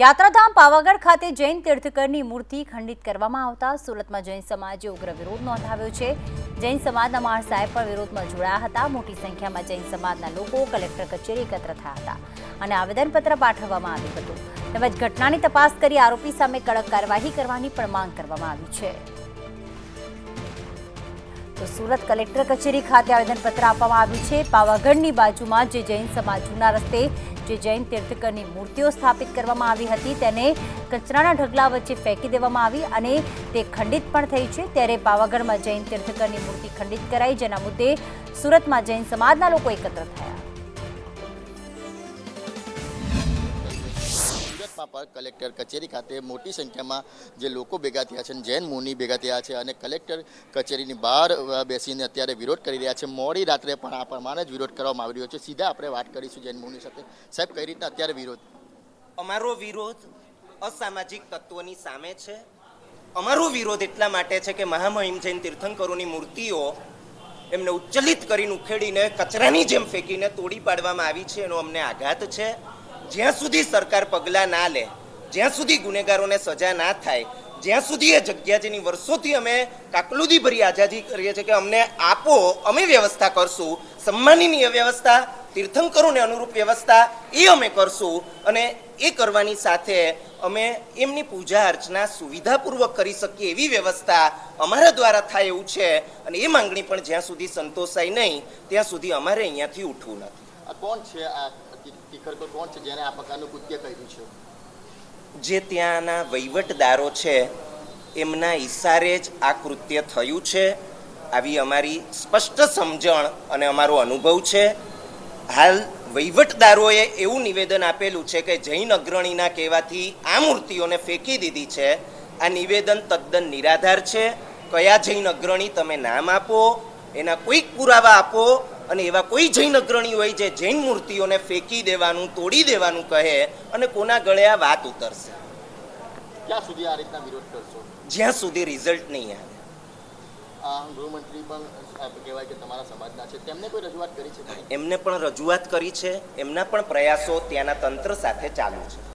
યાત્રાધામ પાવાગઢ ખાતે જૈન તીર્થકરની મૂર્તિ ખંડિત કરવામાં આવતા સુરતમાં જૈન સમાજે ઉગ્ર વિરોધ નોંધાવ્યો છે. જૈન સમાજના મહાસાહેબ પણ વિરોધમાં જોડાયા હતા. મોટી સંખ્યામાં જૈન સમાજના લોકો કલેક્ટર કચેરી એકત્ર થયા હતા અને આવેદનપત્ર પાઠવવામાં આવ્યું હતું. તેમજ ઘટનાની તપાસ કરી આરોપી સામે કડક કાર્યવાહી કરવાની પણ માંગ કરવામાં આવી છે. તો સુરત કલેક્ટર કચેરી ખાતે આવેદનપત્ર આપવામાં આવ્યું છે. પાવાગઢની બાજુમાં જે જૈન સમાજ જૂના રસ્તે જે જૈન તીર્થકરની મૂર્તિઓ સ્થાપિત કરવામાં આવી હતી, તેને કચરાના ઢગલા વચ્ચે ફેંકી દેવામાં આવી અને તે ખંડિત પણ થઈ છે. ત્યારે પાવાગઢમાં જૈન તીર્થકરની મૂર્તિ ખંડિત કરાઈ, જેના મુદ્દે સુરતમાં જૈન સમાજના લોકો એકત્ર થયા. સુરતમાં પર કલેક્ટર કચેરી ખાતે મોટી સંખ્યામાં જે લોકો ભેગા થયા છે જૈન મુનિ ભેગા થયા છે અને કલેક્ટર કચેરીની બહાર બેસીને અત્યારે વિરોધ કરી રહ્યા છે. મોડી રાત્રે પણ આ પ્રમાણે જ વિરોધ કરવામાં આવી રહ્યો છે. સીધા આપણે વાત કરીશું જૈન મુનિ સાથે. સાહેબ, કઈ રીતના અત્યારે વિરોધ? અમારો વિરોધ અસામાજિક તત્વોની સામે છે. અમારો વિરોધ એટલા માટે છે કે મહામહિમ જૈન તીર્થંકરોની મૂર્તિઓ એમને ઉચ્ચલિત કરીને ઉખેડીને કચરાની જેમ ફેંકીને તોડી પાડવામાં આવી છે એનો અમને આઘાત છે. જ્યાં સુધી સરકાર પગલાં ના લે, જ્યાં સુધી ગુનેગારોને સજા ના થાય, જ્યાં સુધી એ જગ્યા જેની વર્ષોથી અમે કાકલુદી ભરી આઝાદી કરીએ છીએ કે અમને આપો, અમે વ્યવસ્થા કરશું સન્માનીય વ્યવસ્થા, તીર્થંકરોને અનુરૂપ વ્યવસ્થા એ અમે કરશું અને એ કરવાની સાથે અમે એમની પૂજા અર્ચના સુવિધાપૂર્વક કરી શકીએ એવી વ્યવસ્થા અમારા દ્વારા થાય એવું છે અને એ માંગણી પણ જ્યાં સુધી સંતોષાય નહીં, ત્યાં સુધી અમારે અહીંયાથી ઉઠવું નથી. કોણ છે આ તીખરકો કોણ છે જેને આ પ્રકારનું કૃત્ય કર્યું છે? જે ત્યાંના વહીવટદારો છે, એમના ઈશારે જ આ કૃત્ય થયું છે. આવી અમારી સ્પષ્ટ સમજણ અને અમારો અનુભવ છે. હાલ વહીવટદારોએ એવું નિવેદન આપેલું છે કે જૈન અગ્રણીના કહેવાથી આ મૂર્તિઓને ફેંકી દીધી છે. આ નિવેદન તદ્દન નિરાધાર છે. કયા જૈન અગ્રણી તમે નામ આપો, એના કોઈક પુરાવા આપો અને એવા કોઈ જૈન અગ્રણી હોય જે જૈન મૂર્તિઓને ફેંકી દેવાનું તોડી દેવાનું કહે અને કોના ગળે આ વાત ઉતરશે. ક્યાં સુધી આ રીતના વિરોધ કરશો? જ્યાં સુધી રિઝલ્ટ નહીં આવે. આ ગૃહમંત્રી પણ કહેવાય કે તમારા સમાજના છે. તેમને કોઈ રજૂઆત કરી છે? એમને પણ રજૂઆત કરી છે. એમના પણ પ્રયાસો ત્યાંના તંત્ર સાથે ચાલુ છે.